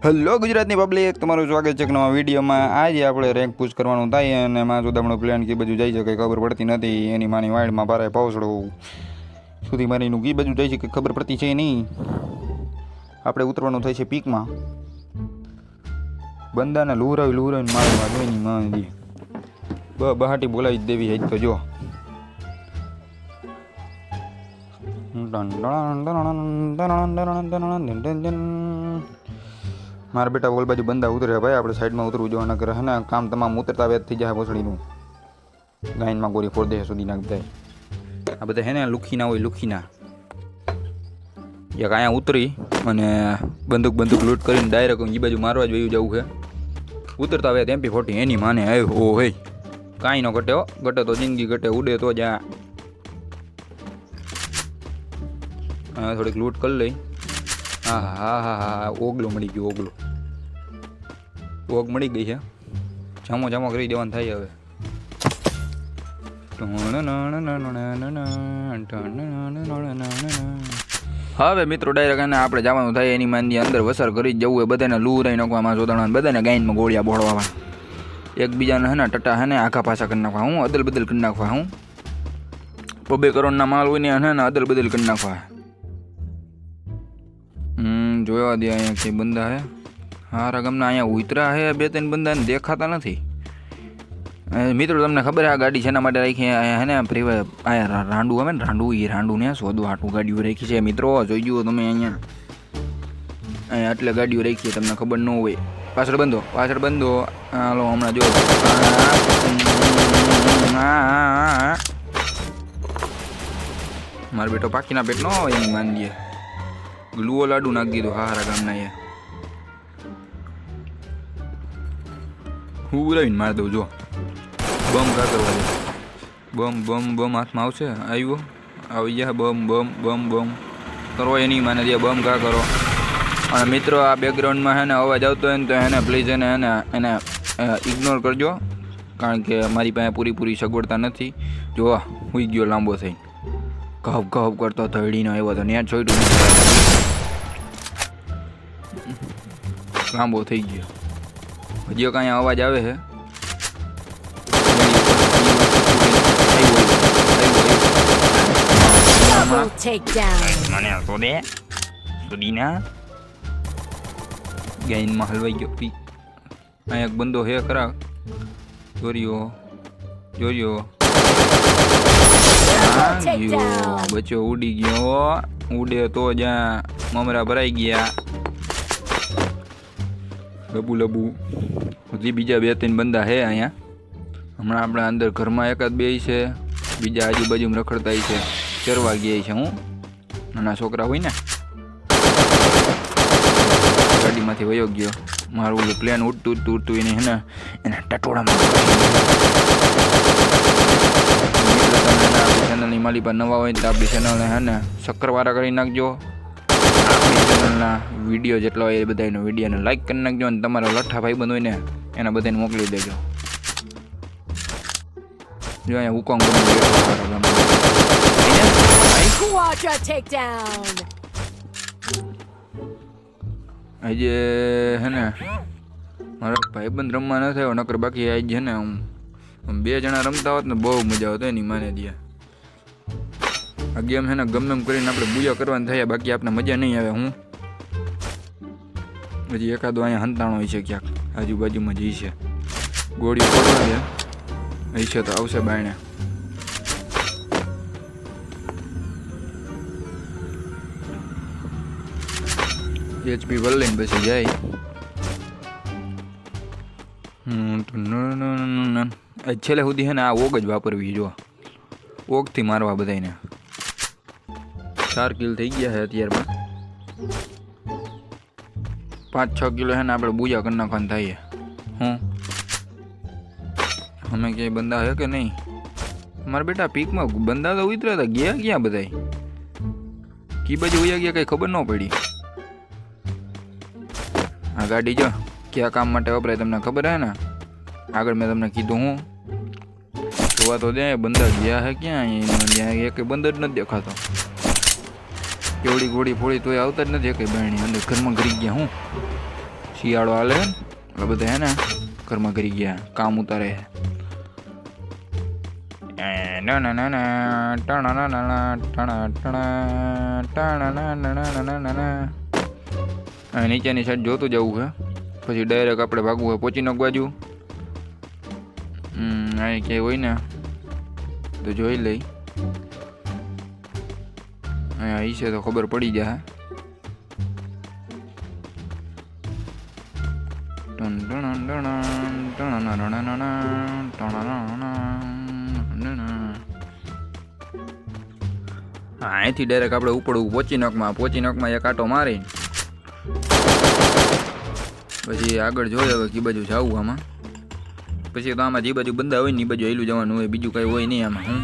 Hello ગુજરાતની public તમારું સ્વાગત છે નવા વિડીયોમાં આજે આપણે રેન્ક પુશ કરવાનું થાય અને માં સુદામણો પ્લેન કી બધું જાય છે કંઈ ખબર પડતી નથી એની માની વાઇડમાં ભારે પાવસડું સુધી મારીનું કી બધું જાય છે કંઈ ખબર પડતી છે નહીં આપણે ઉતરવાનું થાય છે પીકમાં બંદાને લુરાવી લુરાવીને મારી જોઈની માં બ બહાટી બોલાવી દેવી આજ તો જો મારા બેટા ઓલ બાજુ બંદા ઉતરે ભાઈ. આપણે સાઈડમાં ઉતરવું જોવા કરે હે ને કામ તમામ ઉતરતા વેત થઈ જાય ભોસડીનું ગાયનમાં ગોરી ફોડ દે સુધી નાખ દે આ બધા હે ને લુખીના હોય, લુખીના. એક અહીંયા ઉતરી અને બંદૂક બંદૂક લૂંટ કરીને ડાયરેક્ટ એ બાજુ મારવા જ વયું જવું છે. ઉતરતા વેત એમપી ફોર્ટી એની માને આવ્યો ઓ હે. કાંઈ ન ઘટે હો. ઘટે તો જિંદગી ઘટે, ઉડે તો જ. આ થોડીક લૂંટ કરી લઈ. હા હા હા હા ઓગલો મળી ગયો ઓગલો ઓગ મળી ગઈ છે. જામો, જમો કરી દેવાનું થાય હવે. હવે મિત્રો ડાયરેક્ટ અને આપણે જવાનું થાય એની માનની અંદર વસર કરી જ જવું હોય, બધાને લૂ રહી નાખવામાં જોડાણા બધાને ગાયનમાં ગોળિયા ભોળવા એકબીજાને હે ને, ટટા હે ને, આખા પાછા કરી નાખવા. હું અદલ બદલ કરી નાખવા, હું. બબે કરોડના માલ હોય ને હે ને અદલ બદલ કરી નાખવા. જોવા દે અહીંયા કે બંદા હે? હારા ગામના અહીંયા ઉતરા હે બે ત્રણ બંદાને દેખાતા નથી. મિત્રો, તમને ખબર આ ગાડી શેના માટે રાખી હે? ને અહીંયા રાંડુ આવે ને, રાંડુ એ રાંડુને સોદું આટું ગાડીઓ રાખી છે. મિત્રો, જોઈ જુઓ તમે અહીંયા. અહીંયા એટલે ગાડીઓ રાખી તમને ખબર ન હોય. પાછળ બંધો પાછળ બંધો. હાલો, હમણાં જો. મારો બેટો પાકીના પેટનો એની માન દે ગ્લુઓ લાડુ નાખી દીધો. હારા ગામના એ હું બોલાવીને મારી દઉં, જો. બમ કા કરવા દે. બમ બમ બમ હાથમાં આવશે? આવ્યો આવી ગયા. બમ બમ બમ બમ. કરો એની માને દે બમ કા કરો. અને મિત્રો, આ બેકગ્રાઉન્ડમાં હે ને અવાજ આવતો હોય ને તો એને પ્લીઝ એને એને એને ઇગ્નોર કરજો. કારણ કે મારી પાસે પૂરી પૂરી સગવડતા નથી. જો હુઈ ગયો લાંબો થઈ કહબ ઘપ કરતો ધડીનો આવ્યો તો ત્યાં છોડ્યું લાંબો થઈ ગયો. હજી કાંઈ અવાજ આવે છે? મને તો દે. સુધીના ગાઈનમાં હલવાઈ ગયો. પી. અહીંયા એક બંદો હે ખરા. જોરિયો. જોરિયો. ગયો બચ્ચો ઉડી ગયો ઉડે તો જ્યાં મમરા ભરાઈ ગયા. લબુ લબુ. હજી બીજા બે ત્રણ બંદા હે અહીંયા. હમણાં આપણા અંદર ઘરમાં એકાદ બે છે. બીજા આજુબાજુમાં રખડતા છે. ચરવા ગયા છે હું. નાના છોકરા હોય ને. ગાડીમાંથી વયો ગયો. મારું પ્લેન ઉડતું ઉડતું ઉડતું એને હેને એના ટટોળામાં ચેનલની માલી પર નવા હોય તો આપણી ચેનલને હે ને શક્કરવાળા કરી નાખજો આપણી ચેનલના વીડિયો જેટલો હોય એ બધાનો વિડીયોને લાઈક કરી નાખજો અને તમારા લઠ્ઠા ભાઈ બંધ હોય ને એના બધાને મોકલી દેજો જો અહીંયા હુકોંગ. આજે, હે ને, મારો ભાઈબંધ રમવા ન થયો, નકર બાકી આજ છે ને, હું બે જણા રમતા હોત ને બહુ મજા આવતો એની માને દે આ ગેમ છે ને ગમે એમ કરીને આપણે બુયા કરવાની થયા બાકી આપણે મજા નહીં આવે હું. હજી એકાદો અહીંયા હંતાણો હોય છે ક્યાંક આજુબાજુમાં જઈ છે. ગોળી અહીં છે તો આવશે બાયણે. એચપી વલ્લીને પછી જાય. હમ, છેલ્લે સુધી છે ને આ ઓગ જ વાપરવી જો ઓગથી મારવા બધાને ચાર કિલ થઈ ગયા છે અત્યારમાં. પાંચ, છ કિલો છે ને આપણે બુજા કરી નાખવાનું થાય. હું? અમે ક્યાંય બંદા હે કે નહીં? મારા બેટા પીકમાં બંદા તો ઉતર્યા હતા, ગયા ક્યાં બધાય? કી બાજુ ઉયા ગયા કંઈ ખબર ન પડી. આ ગાડી જો, કયા કામ માટે વપરાય તમને ખબર હે ને? આગળ મેં તમને કીધું હું જોવા તો દે બંદર ગયા હે ક્યાં ત્યાં એક બંદર નથી દેખાતો કેવડી ગોળી ફોડી તોય આવતા જ નથી કઈ બહેણી અંદર ઘરમાં ઘરી ગયા હું શિયાળો હાલે એટલે બધા હે ને ઘરમાં ઘરી ગયા કામ ઉતારે. અહીં નીચેની સાઈડ જોતું જવું છે પછી ડાયરેક્ટ આપણે ભાગવું હોય પહોંચી નાખવા હમ, અહીં ક્યાંય હોય ને તો જોઈ લઈ અહીંયા ઈ છે તો ખબર પડી જાય અહીંથી ડાયરેક્ટ આપણે ઉપડવું પોચી નકમાં એક આટો મારી પછી આગળ જોઈએ હવે કી બાજુ જવું આમાં પછી તો આમાં જે બાજુ બંધા હોય ને એ બાજુ હેલું જવાનું હોય બીજું કઈ હોય નહીં આમાં હું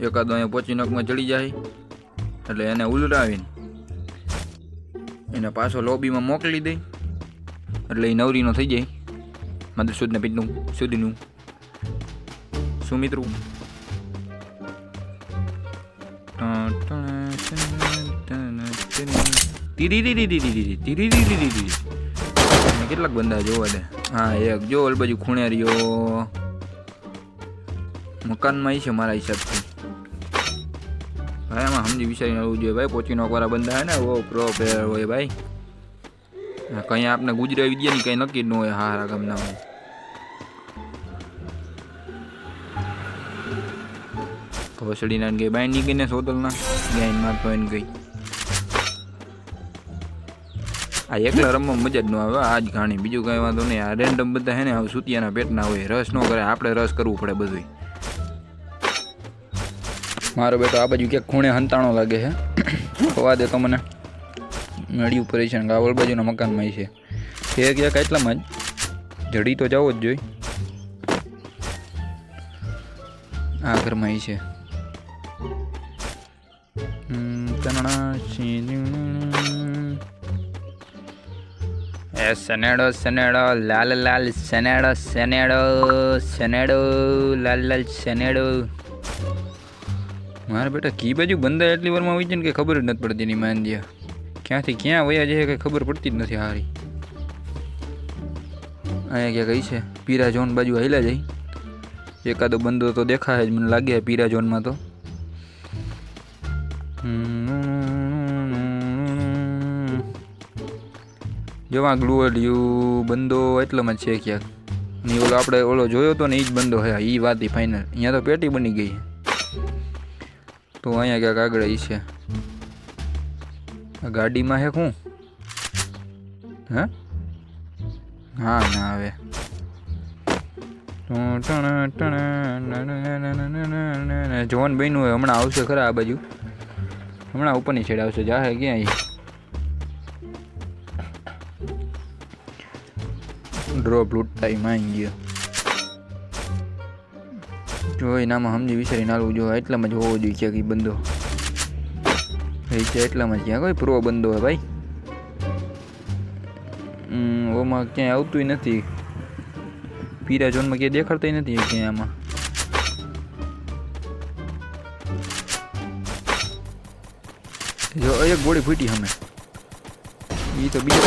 એકાદો અહીંયા પોચી નકમાં ચડી જાય એટલે એને ઉલટાવીને એને પાછો લોબીમાં મોકલી દઈ એટલે એ નવરીનો થઈ જાય માત્ર શુદ્ધને પીતનું સુધીનું કેટલાક બંદા જોવા દે. હા, એક જો, ઓલ બાજુ ખૂણે રહ્યો મકાનમાં છે મારા હિસાબથી. ભાઈ, આમાં સમજી વિચારીને આવવું જોઈએ ભાઈ. પોચી નોકવાળા બંદા હે ને, ઓ પ્રો હોય ભાઈ. કંઈ આપણે ગુજરાતી દે ને કંઈ નક્કી ન હોય હારા ગામના હોય ઘોસડીના ગઈ બાઈ નીકળીને સોતલના? ગાયન મારતો એને ગઈ આ એકલા રમવા મજા જ ન આવે આ જ ઘાણી બીજું કાંઈ વાંધો નહીં. આ રેન્ડમ બધા હે ને હવે સુતિયાના પેટના હોય રસ ન કરે. આપણે રસ કરવું પડે બધું મારો બેટો આ બાજુ ક્યાંક ખૂણે હંતાણો લાગે છે. ખવા દે તો મને. મેળી પડે છે ગાવલ બાજુના મકાનમાં છે. એ ક્યાંક એટલામાં જ. જડી તો જવો જ જોઈએ આ ઘરમાં છે. હમ, એ સનેડો સનેડો લાલ લાલ સનેડો સનેડો સનેડો લાલ લાલ સનેડો મારા બેટા, કી બાજુ બંદા એટલી વારમાં હોય છે ને કે ખબર જ નથી પડતી ની માંદિયા ક્યાંથી ક્યાં વયા જાય કે ખબર પડતી જ નથી હારી. અહીંયા ક્યાં કઈ છે, પીરા ઝોન બાજુ હાલ્યા જાય. એકાદો બંદો તો દેખાય જ, મને લાગે પીરા ઝોનમાં તો. જોવા ગ્લુઅડિયું બંદો એટલામાં છે ક્યાંક. ની ઓલો આપણે ઓલો જોયો તો ને એ જ બંદો હે એ વાત ફાઇનલ અહીંયા તો પેટી બની ગઈ. તો અહીંયા ક્યાંક આગળ એ છે. ગાડીમાં હે શું હે? હા, ના આવે. જોન બન્યું હમણાં આવશે ખરા આ બાજુ. હમણાં ઉપરની સાઈડ આવશે. જાહે ક્યાં ડ્રોપ લૂંટાઈ માઈ ગયો. જો એનામાં સમજી વિચારીને નાલવું જો એટલામાં જ હોવો જોઈએ ક્યાંક બંદો. એ છે એટલામાં જ ક્યાં? કોઈ પ્રો બંદો હોય ભાઈ. ઓમાં ક્યાંય આવતું નથી. પીરા ઝોનમાં ક્યાંય દેખાડતા નથી ક્યાંય આમાં. જો, એક ગોળી ફૂટી અમે એ તો બીજો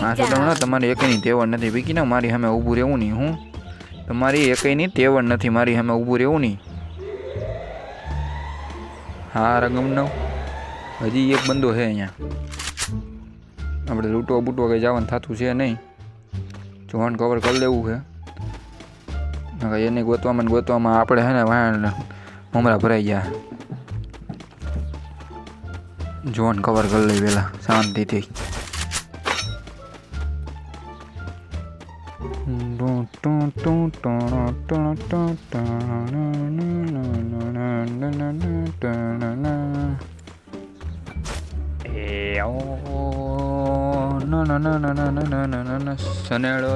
તો તમને તમારી એકની તેવડ નથી. વિકી ને મારી સામે ઊભું રહેવું નહીં હું તમારી એકની તેવડ નથી મારી સામે ઊભું રહેવું નહીં. હા રંગમનો. હજી એક બંદો છે અહીંયા. આપણે લૂંટવા બૂટવા કંઈ જવાનું થતું છે નહીં. જોવાનું કવર કરી લેવું છે. એને ગોતવામાં ને ગોતવામાં આપણે છે ને વાણ મમરા ભરાઈ ગયા. જોવાનું કવર કરી લઈ પહેલાં શાંતિથી. સનેડો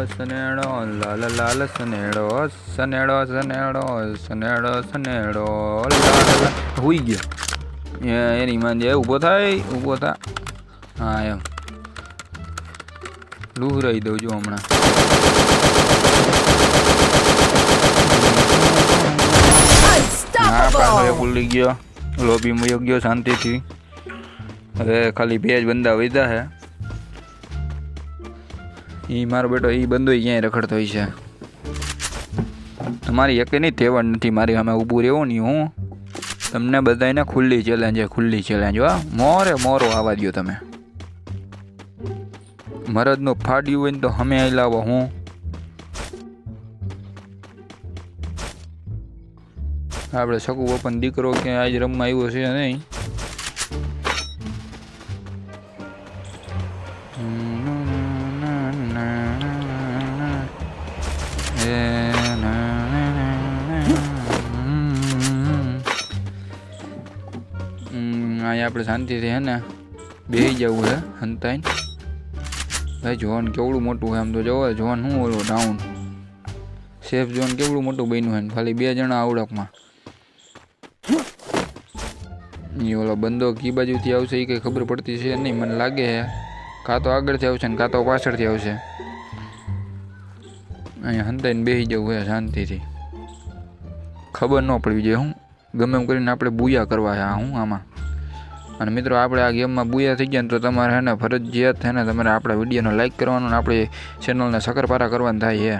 સનેડો લાલ લાલ સનેડો સનેડો સનેડો સનેડો સનેડો લાલ હોઈ ગયો એની માં જે ઊભો થાય ઊભો થા હા એમ લૂહરાઈ દઉં છું હમણાં. ના પાછો Unstoppable. ગયો. લોબી મયો ગયો શાંતિથી. હવે ખાલી બે જ બંદા વધ્યા હે. એ મારો બેટો એ બંદો ક્યાંય રખડતો હોય છે? તમારી એકે નહીં તેવડ નથી મારી અમે ઊભું રહેવું નહીં હું. તમને બધાને ખુલ્લી ચેલેન્જ છે ખુલ્લી ચેલેન્જ હા. મોરે મોરો આવવા દો તમે. મરદનું ફાડ્યું હોય ને તો અમે અહીં લાવો હું. આપણે શકુ ઓપન દીકરો કે આજ રમવા આવ્યો છે નહીં. અહીંયા આપણે શાંતિથી હે ને બેસી જવું છે હંતાઈને. ભાઈ જોન કેવડું મોટું હોય આમ તો જોવો જોન શું ઓલો ડાઉન સેફ જોન કેવડું મોટું બન્યું હોય ખાલી બે જણા આવડકમાં. એ ઓલો બંદો કી બાજુથી આવશે એ કંઈ ખબર પડતી છે નહીં, મને લાગે છે. કાં તો આગળથી આવશે ને, કાં તો પાછળથી આવશે. અહીંયા હંતાઈને બેસી જવું હોય શાંતિથી. ખબર ન પડવી જોઈએ, હું ગમે એમ કરીને આપણે બુયા કરવા છે હું આમાં? અને મિત્રો, આપણે આ ગેમમાં બુયા થઈ ગયા તો તમારે હે ને ફરજિયાત છે ને તમારે આપણા વિડીયોને લાઈક કરવાનો અને આપણી ચેનલને સકરપારા કરવાનું થાય છે.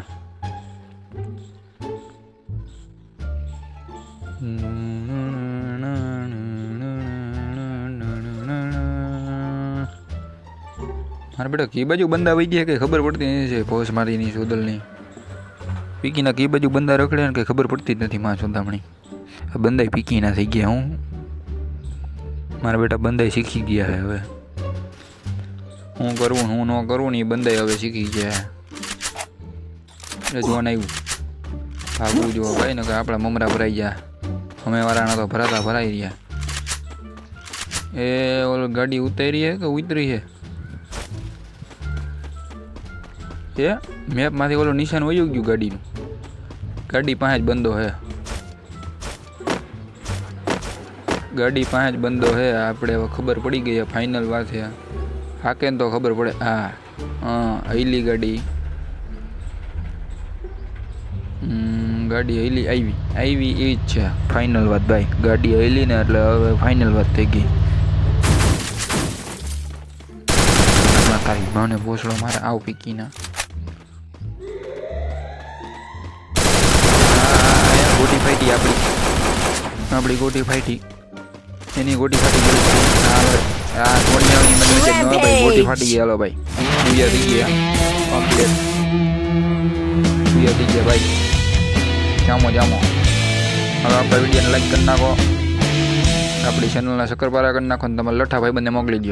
મારે બેટા કી બાજુ બંદા વહી ગયા કઈ ખબર પડતી નથી છે પોસ મારીની, સોદલની? પીકીના કી બાજુ બંદા રખડે ને કઈ ખબર પડતી જ નથી માં સોદામણી. બંદાય પીકીના થઈ ગયા હું. મારા બેટા બંદાઈ શીખી ગયા છે હવે. હું કરવું હું ન કરવું ને એ બંદાઈ હવે શીખી ગયા છે એટલે જોવાનું આવ્યું ભાગવું જો ભાઈ ને કે આપણા મમરા ભરાઈ ગયા. અમે વાળાના તો ભરાતા ભરાઈ રહ્યા. એ ઓલું ગાડી ઉતરી છે કે ઉતરી છે એ મેપમાંથી ઓલું નિશાન વયું ગયું ગાડીનું. ગાડી પાસે જ બંધો હે. ગાડી પાસે જ બંધો છે આપણે ખબર પડી ગઈ ફાઇનલ વાત છે હાકે તો ખબર પડે, હા હા, હૈલી ગાડી. ગાડી હૈલી આવી આવી એ જ છે ફાઇનલ વાત ભાઈ. ગાડી હૈલી ને એટલે હવે ફાઇનલ વાત થઈ ગઈ. તારી મને ભોસડો મારે આવ પીકીના. ગોટી ફાઈટી આપણી આપણી ગોટી ફાઈટી. એની ગોટી ફાટી ગઈ આ કોણિયાની મને વિચાર ન ભાઈ. ગોટી ફાટી ગઈ હાલો ભાઈ. પૂજા થઈ ગયા. કમ્પ્લીટ પૂજા થઈ ગયા, ભાઈ. જામો જામો. હવે આપણા વિડીયોને લાઈક કરી નાખો. આપણી ચેનલના શક્કરપારા કરી નાખો ને તમારા લઠ્ઠા ભાઈ બંને મોકલી દો